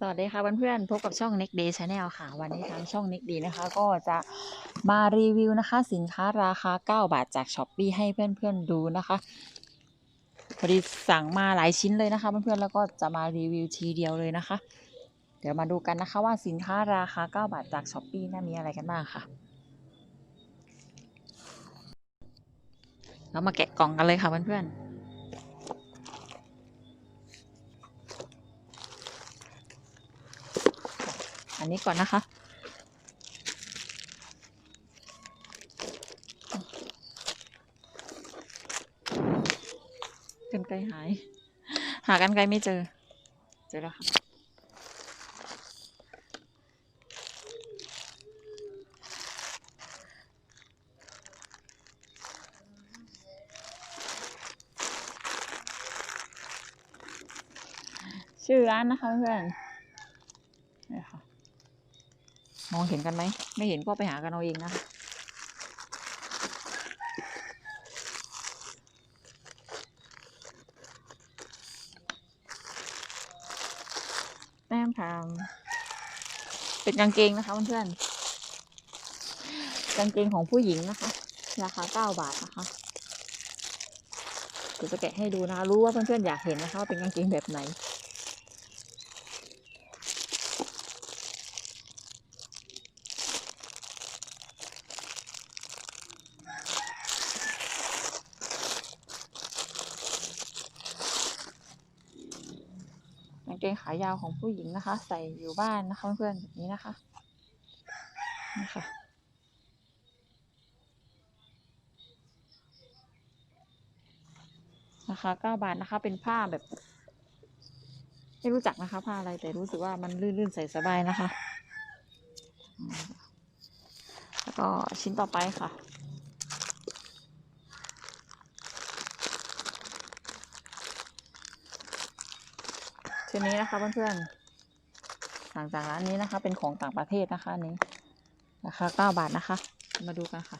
สวัสดีค่ะเพื่อนๆพบกับช่อง Next Day Channel ค่ะ วันนี้ทางช่อง Next Day นะคะ ก็จะมารีวิวนะคะ สินค้าราคา 9 บาทจาก s h อ p e e ให้เพื่อนๆดูนะคะพอดีสั่งมาหลายชิ้นเลยนะคะ เพื่อนๆแล้วก็จะมารีวิวทีเดียวเลยนะคะ เดี๋ยวมาดูกันนะคะว่าสินค้าราคา 9 บาทจาก s h อ p e e น่ามีอะไรกันบ้างค่ะเรามาแกะกล่องกันเลยค่ะเพื่อนๆ นนี้ก่อนนะคะกันไกลหาย หากันไกลไม่เจอ เจอแล้วค่ะ ชื่อร้านนะคะเพื่อนค่ะ มองเห็นกันไหม ไม่เห็นก็ไปหากันเอาเองนะ แต้มทางเป็นกางเกงนะคะเพื่อนๆกางเกงของผู้หญิงนะคะ ราคาเก้าบาทนะคะเดี๋ยวจะแกะให้ดูนะคะ รู้ว่าเพื่อนๆอยากเห็นนะคะว่าเป็นกางเกงแบบไหน งเกงขายาวของผู้หญิงนะคะ ใส่อยู่บ้านนะคะเพื่อนๆแบบนี้นะคะนี่ค่ะราคาเก้าบาทนะคะ เป็นผ้าแบบ ไม่รู้จักนะคะ ผ้าอะไรแต่รู้สึกว่ามันลื่นๆใส่สบายนะคะ แล้วก็ชิ้นต่อไปค่ะ ชุดนี้นะคะเพื่อนๆสั่งจากร้านนี้นะคะ เป็นของต่างประเทศนะคะอันนี้ราคาเก้าบาทนะคะ มาดูกันค่ะ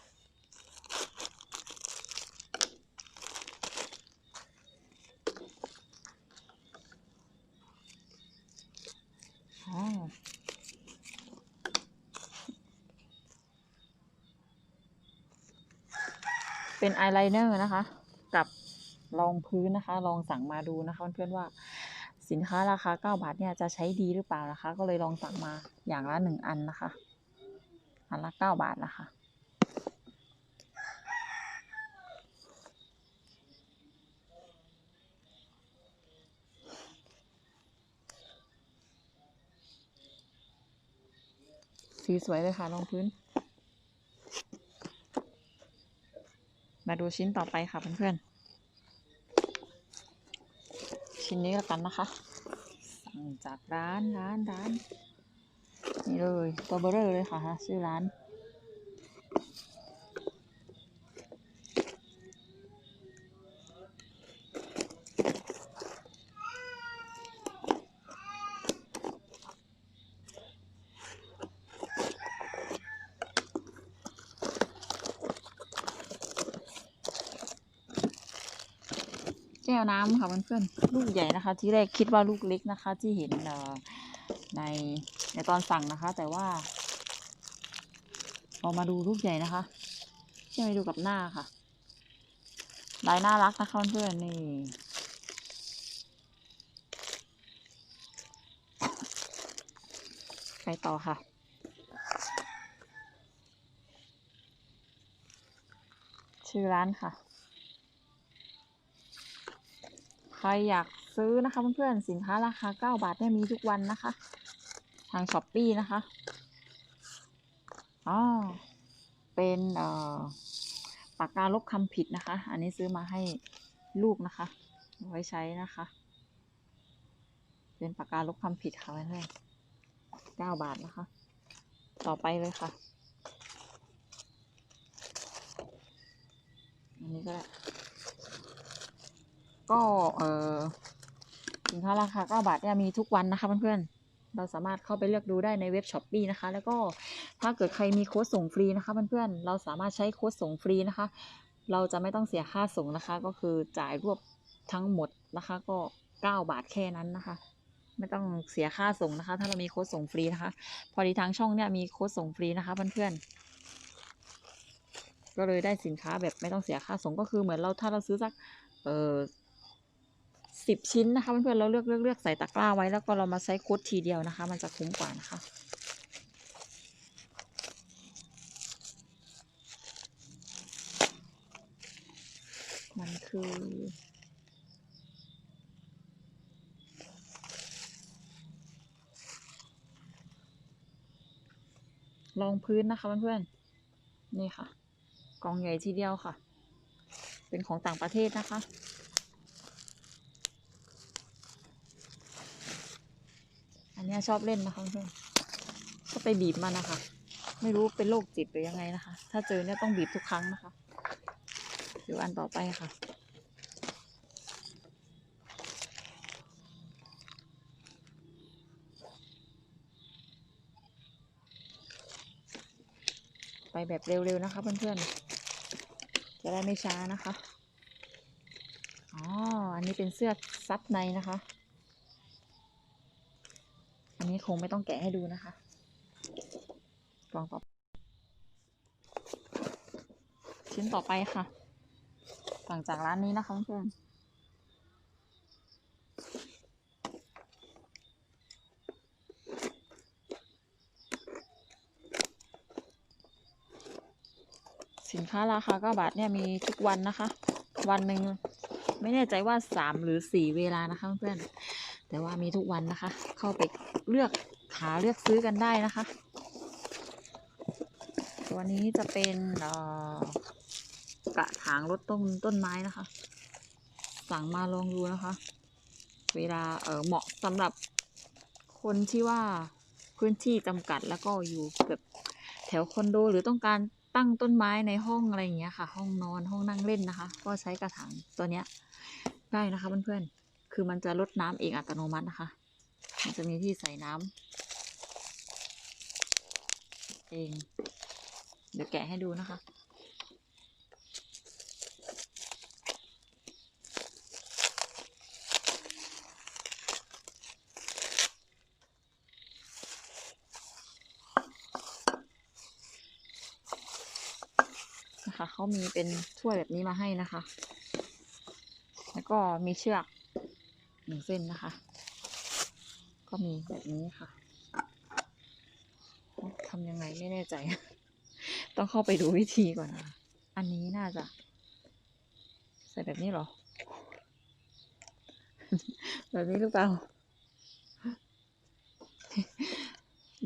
อ๋อเป็นอายไลเนอร์นะคะ กับรองพื้นนะคะ ลองสั่งมาดูนะคะเพื่อนๆว่า สินค้าราคา 9 บาทเนี่ยจะใช้ดีหรือเปล่านะคะ ก็เลยลองสั่งมาอย่างละหนึ่งอันนะคะ อันละ 9 บาทนะคะ สีสวยเลยค่ะรองพื้น มาดูชิ้นต่อไปค่ะเพื่อนๆ ชิ้นนี้แล้วกันนะคะ สั่งจากร้านร้านร้านนี่เลยตัวเบอร์เรอร์เลยค่ะ ชื่อร้าน แก้วน้ำค่ะเพื่อนๆลูกใหญ่นะคะ ที่แรกคิดว่าลูกเล็กนะคะ ที่เห็นในในตอนสั่งนะคะ แต่ว่าพอมาดูลูกใหญ่นะคะเชื่อไปดูกับหน้าค่ะลายน่ารักนะคะเพื่อนๆนี่ไปต่อค่ะชื่อร้านค่ะ ใค รอยากซื้อนะคะเพื่อนๆสินค้าราคา 9 บาทเนี่ยมีทุกวันนะคะ ทางช้อปปีนะคะอ๋อเป็นเอ่อปากกาลบคำผิดนะคะ อันนี้ซื้อมาให้ลูกนะคะเอาไว้ใช้นะคะ เป็นปากกาลบคำผิดค่ะเพื่อนๆ9บาทนะคะ ต่อไปเลยค่ะ อันนี้ก็ได้ ก็เออสินค้าราคา 9 บาทเนี่ยมีทุกวันนะคะเพื่อนๆ เราสามารถเข้าไปเลือกดูได้ในเว็บช้อปปีนะคะ แล้วก็ถ้าเกิดใครมีโค้ดส่งฟรีนะคะเพื่อนๆ เราสามารถใช้โค้ดส่งฟรีนะคะ เราจะไม่ต้องเสียค่าส่งนะคะ ก็คือจ่ายรวบทั้งหมดนะคะ ก็ 9 บาทแค่นั้นนะคะ ไม่ต้องเสียค่าส่งนะคะ ถ้าเรามีโค้ดส่งฟรีนะคะ พอดีทางช่องเนี่ยมีโค้ดส่งฟรีนะคะเพื่อนๆก็เลยได้สินค้าแบบไม่ต้องเสียค่าส่งก็คือเหมือนเราถ้าเราซื้อสัก เออ สิบชิ้นนะคะเพื่อนๆเราเลือกเลือกเลือกใส่ตะกร้าไว้แล้วก็เรามาใช้โค้ดทีเดียวนะคะ มันจะคุ้มกว่านะคะมันคือรองพื้นนะคะเพื่อนๆนี่ค่ะ กองใหญ่ทีเดียวค่ะ เป็นของต่างประเทศนะคะ อัน เนี้ยชอบเล่นนะคะเพื่อนก็ไปบีบมันนะคะ ไม่รู้เป็นโรคจิตหรือยังไงนะคะ ถ้าเจอเนี่ยต้องบีบทุกครั้งนะคะดี๋ยวอันต่อไปค่ะไปแบบเร็วๆนะคะเพื่อนๆ จะได้ไม่ช้านะคะ อ๋อ อันนี้เป็นเสื้อซับในนะคะ นนี้คงไม่ต้องแกะให้ดูนะคะกล่องต่อชิ้นต่อไปค่ะสั่งจากร้านนี้นะคะเพื่อนสินค้าราคาก้าบาทเนี่ยมีทุกวันนะคะ วันหนึ่งไม่แน่ใจว่าสามหรือสี่เวลานะคะเพื่อน แต่ว่ามีทุกวันนะคะ เข้าไปเลือกหาเลือกซื้อกันได้นะคะ ตัวนี้จะเป็นกระถางรดต้นต้นไม้นะคะ สั่งมาลองดูนะคะ เวลาเออเหมาะสำหรับคนที่ว่าพื้นที่จำกัดแล้วก็อยู่แบบแถวคอนโดหรือต้องการตั้งต้นไม้ในห้องอะไรอย่างเงี้ยค่ะ ห้องนอนห้องนั่งเล่นนะคะ ก็ใช้กระถางตัวเนี้ยได้นะคะเพื่อนๆ คือมันจะลดน้ำเองอัตโนมัตินะคะ มันจะมีที่ใส่น้ำเอง เดี๋ยวแกะให้ดูนะคะนะคะเขามีเป็นถ้วยแบบนี้มาให้นะคะ แล้วก็มีเชือก หนึ่งเส้นนะคะ ก็มีแบบนี้ค่ะทำยังไงไม่แน่ใจ ต้องเข้าไปดูวิธีก่อนนะอันนี้น่าจะ ใส่แบบนี้เหรอ แบบนี้หรือเปล่า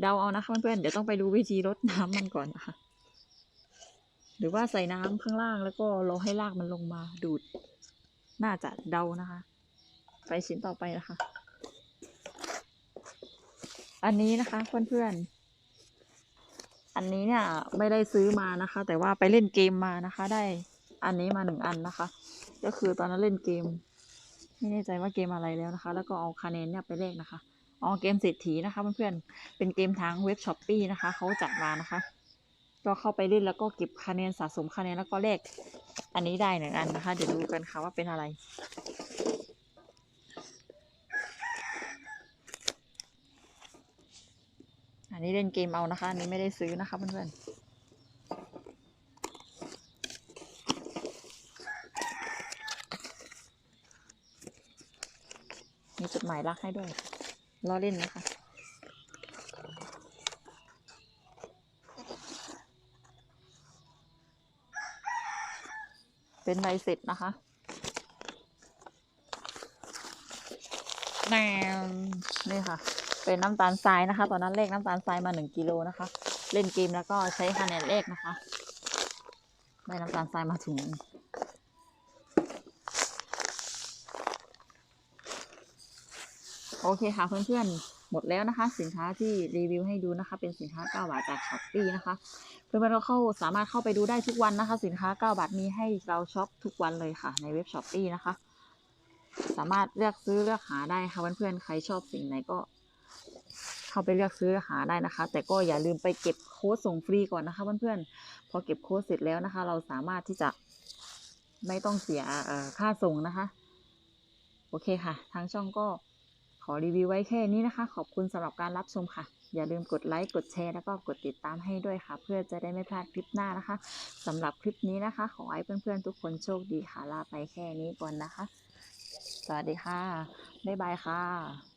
เดาเอานะคะเพื่อนๆเดี๋ยวต้องไปดูวิธีรดน้ำมันก่อนนะคะหรือว่าใส่น้ำข้างล่างแล้วก็รอให้รากมันลงมาดูด น่าจะเดานะคะ ไปชิ้นต่อไปนะคะ อันนี้นะคะเพื่อนๆ อันนี้เนี่ยไม่ได้ซื้อมานะคะ แต่ว่าไปเล่นเกมมานะคะ ได้อันนี้มาหนึ่งอันนะคะ ก็คือตอนนั้นเล่นเกม ไม่แน่ใจว่าเกมอะไรแล้วนะคะ แล้วก็เอาคะแนนเนี่ยไปเลขนะคะอ๋อเกมเศรษฐีนะคะเพื่อนๆ เป็นเกมทางเว็บช้อปปีนะคะ เขาจัดมานะคะ ก็เข้าไปเล่นแล้วก็เก็บคะแนนสะสมคะแนนแล้วก็เลขอันนี้ได้หนึ่งอันนะคะ เดี๋ยวดูกันค่ะว่าเป็นอะไร อันนี้เล่นเกมเอานะคะ อันนี้ไม่ได้ซื้อนะคะเพื่อนๆมีจดหมายรักให้ด้วยล้อเล่นนะคะ เป็นใบเสร็จนะคะแนมนี่ค่ะ เป็นน้ำตาลทรายนะคะ ตอนนั้นเลขน้ำตาลทรายมาหนึ่งกิโลนะคะ เล่นเกมแล้วก็ใช้คะแนนเลขนะคะได้น้ำตาลทรายมาถุงโอเคค่ะเพื่อนๆ หมดแล้วนะคะ สินค้าที่รีวิวให้ดูนะคะ เป็นสินค้า 9 บาทจากช้อปปี้นะคะ เพื่อนๆเราเข้าสามารถเข้าไปดูได้ทุกวันนะคะ สินค้า 9 บาทมีให้เราช็อปทุกวันเลยค่ะ ในเว็บช้อปปี้นะคะ สามารถเลือกซื้อเลือกหาได้ค่ะเพื่อนๆ ใครชอบสิ่งไหนก็ เข้าไปเลือกซื้อหาได้นะคะ แต่ก็อย่าลืมไปเก็บโค้ดส่งฟรีก่อนนะคะเพื่อนๆพอเก็บโค้ดเสร็จแล้วนะคะ เราสามารถที่จะไม่ต้องเสียค่าส่งนะคะ โอเคค่ะ ทางช่องก็ขอรีวิวไว้แค่นี้นะคะ ขอบคุณสำหรับการรับชมค่ะ อย่าลืมกดไลค์ กดแชร์ แล้วก็กดติดตามให้ด้วยค่ะ เพื่อจะได้ไม่พลาดคลิปหน้านะคะสำหรับคลิปนี้นะคะ ขอให้เพื่อนๆทุกคนโชคดีค่ะ ลาไปแค่นี้ก่อนนะคะ สวัสดีค่ะ บ๊ายบายค่ะ